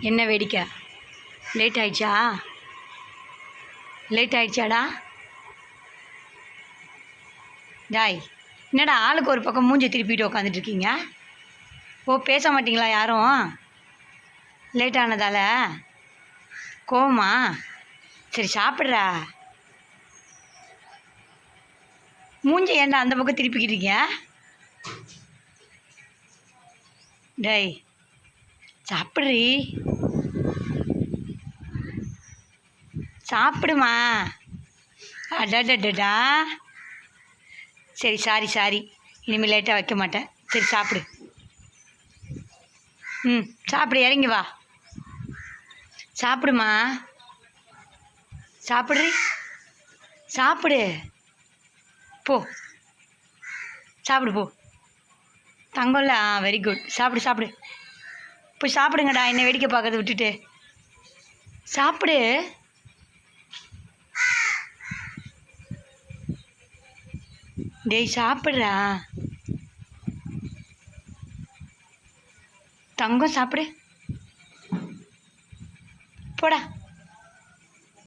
என்ன வேடிக்கை? லேட் ஆயிடுச்சா? லேட் ஆயிடுச்சாடா? டாய் என்னடா ஆளுக்கு ஒரு பக்கம் மூஞ்சி திருப்பிட்டு உட்காந்துட்டு இருக்கீங்க ஓ பேச மாட்டிங்களா யாரும்? லேட் ஆனதால? கோவமா? சரி சாப்பிட்றா. மூஞ்சி ஏன்டா அந்த பக்கம் திருப்பிக்கிட்டீங்க டேய் சாப்பிட்றீ. சாப்பிடுமா? அடடடடா. சரி சாரி சாரி இனிமேல் லேட்டாக வைக்க மாட்டேன். சரி சாப்பிடு. ம் சாப்பிடு இறங்கி வா. சாப்பிடுமா? சாப்பிட்றி சாப்பிடு. போ. சாப்பிடு போ. தங்கம்ல ஆ வெரி குட் சாப்பிடு சாப்பிடு. போய் சாப்பிடுங்கடா என்னை வேடிக்கை பார்க்கறது விட்டுட்டு. சாப்பிடு. டேய் சாப்பிட்றா. தங்கம் சாப்பிடு. போடா.